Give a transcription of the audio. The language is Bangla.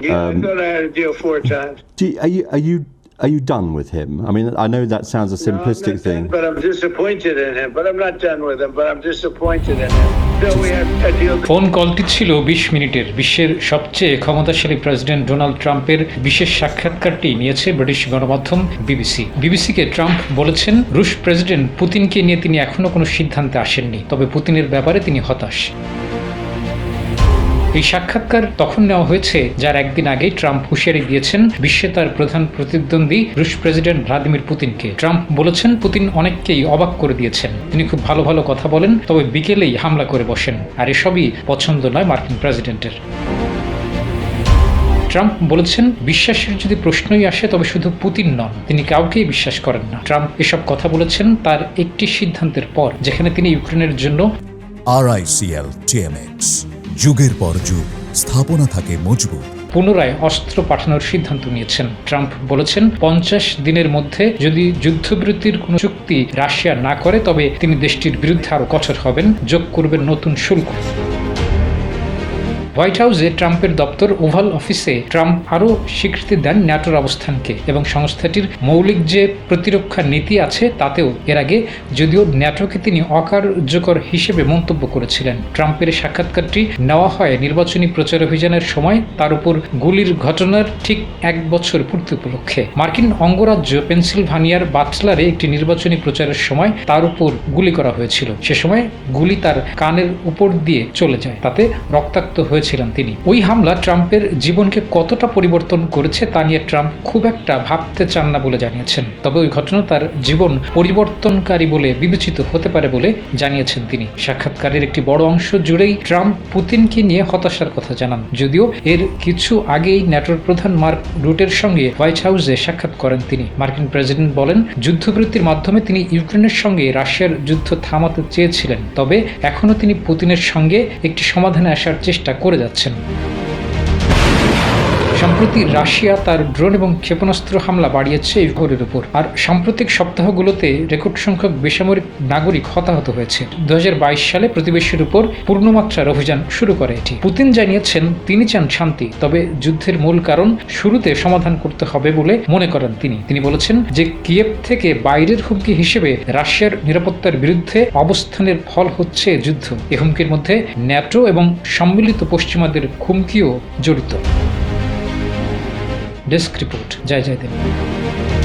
Yeah, I Um, thought I had a deal four times. do you, are you are you are you done with him? I mean, I know that sounds a No, I'm simplistic not thing. done, but I'm disappointed in him. But I'm not done with him. But I'm disappointed in him. Phone কলটি ছিল বিশ মিনিটের বিশ্বের সবচেয়ে ক্ষমতাশালী প্রেসিডেন্ট ডোনাল্ড ট্রাম্পের বিশেষ সাক্ষাৎকারটি নিয়েছে ব্রিটিশ গণমাধ্যম বিবিসি বিবিসিকে ট্রাম্প বলেছেন রুশ প্রেসিডেন্ট পুতিনকে নিয়ে তিনি এখনও কোনো সিদ্ধান্তে আসেননি তবে পুতিনের ব্যাপারে তিনি হতাশ এই সাক্ষাৎকার তখন নেওয়া হয়েছে, যার একদিন আগেই ট্রাম্প হুঁশিয়ারি দিয়েছেন, বিশ্বে তার প্রধান প্রতিদ্বন্দ্বী রুশ প্রেসিডেন্ট ভ্লাদিমির পুতিনকে। ট্রাম্প বলেছেন, পুতিন অনেককেই অবাক করে দিয়েছেন। তিনি খুব ভালো ভালো কথা বলেন, তবে বিকেলেই হামলা করে বসেন। আর এসবই পছন্দ নয় মার্কিন প্রেসিডেন্টের। ট্রাম্প বলেছেন, বিশ্বাসের যদি প্রশ্নই আসে, তবে শুধু পুতিন নন, তিনি কাউকেই বিশ্বাস করেন না। ট্রাম্প এসব কথা বলেছেন তার একটি সিদ্ধান্তের পর, যেখানে তিনি ইউক্রেনের জন্য আরআইসিএল টিএমএক্স যুগের পর যুগ, স্থাপনা থাকে মজবুত। পুনরায় অস্ত্র পাঠানোর সিদ্ধান্ত নিয়েছেন ট্রাম্প। বলেছেন, পঞ্চাশ দিনের মধ্যে যদি যুদ্ধবিরতির কোনো চুক্তি রাশিয়া না করে, তবে তিনি দেশটির বিরুদ্ধে আরও কঠোর হবেন, যোগ করবেন নতুন শুল্ক। হোয়াইট হাউসে ট্রাম্পের দপ্তর ওভাল অফিসে ট্রাম্প আরও স্বীকৃতি দেন ন্যাটোর অবস্থানকে এবং সংস্থাটির মৌলিক যে প্রতিরক্ষা নীতি আছে তাতেও এর আগে যদিও ন্যাটোকে তিনি অকার্যকর হিসেবে মন্তব্য করেছিলেন। ট্রাম্পের সাক্ষাৎকারটি নেওয়া হয় নির্বাচনী প্রচার অভিযানের সময়, তার উপর গুলির ঘটনার ঠিক এক বছর পূর্তি উপলক্ষে। মার্কিন অঙ্গরাজ্য পেনসিলভানিয়ার বাটলারে একটি নির্বাচনী প্রচারের সময় তার উপর গুলি করা হয়েছিল। সে সময় গুলি তার কানের উপর দিয়ে চলে যায়, তাতে রক্তাক্ত হয়েছিলেন তিনি। ওই হামলা ট্রাম্পের জীবনকে কতটা পরিবর্তন করেছে তা নিয়ে ট্রাম্প খুব একটা ভাবতে চান না বলে জানিয়েছেন। তবে ওই ঘটনা তার জীবন পরিবর্তনকারী বলে বিবেচিত হতে পারে বলে জানিয়েছেন তিনি। সাক্ষাৎকারের একটি বড় অংশ জুড়েই ট্রাম্প পুতিনকে নিয়ে হতাশার কথা জানান। যদিও এর কিছু আগেই ন্যাটোর প্রধান মার্ক রুটের সঙ্গে হোয়াইট হাউসে সাক্ষাৎ করেন তিনি। মার্কিন প্রেসিডেন্ট বলেন যুদ্ধবৃত্তির মাধ্যমে তিনি ইউক্রেনের সঙ্গে রাশিয়ার যুদ্ধ থামাতে চেয়েছিলেন। তবে এখনও তিনি পুতিনের সঙ্গে একটি সমাধানে আসার চেষ্টা করে যাচ্ছেন। সম্প্রতি রাশিয়া তার ড্রোন এবং ক্ষেপণাস্ত্র হামলা বাড়িয়েছে ইউক্রেনের উপর। আর সাম্প্রতিক সপ্তাহগুলোতে রেকর্ড সংখ্যক বেসামরিক নাগরিক হতাহত হয়েছে। দু হাজার বাইশ সালে প্রতিবেশীর উপর পূর্ণমাত্রার অভিযান শুরু করে এটি। পুতিন জানিয়েছেন, তিনি চান শান্তি, তবে যুদ্ধের মূল কারণ শুরুতে সমাধান করতে হবে বলে মনে করেন তিনি। তিনি বলেছেন যে, কিয়েভ থেকে বাইরের হুমকি হিসেবে রাশিয়ার নিরাপত্তার বিরুদ্ধে অবস্থানের ফল হচ্ছে যুদ্ধ। এ হুমকির মধ্যে ন্যাটো এবং সম্মিলিত পশ্চিমাদের হুমকিও জড়িত। Desk report. जय जय देवी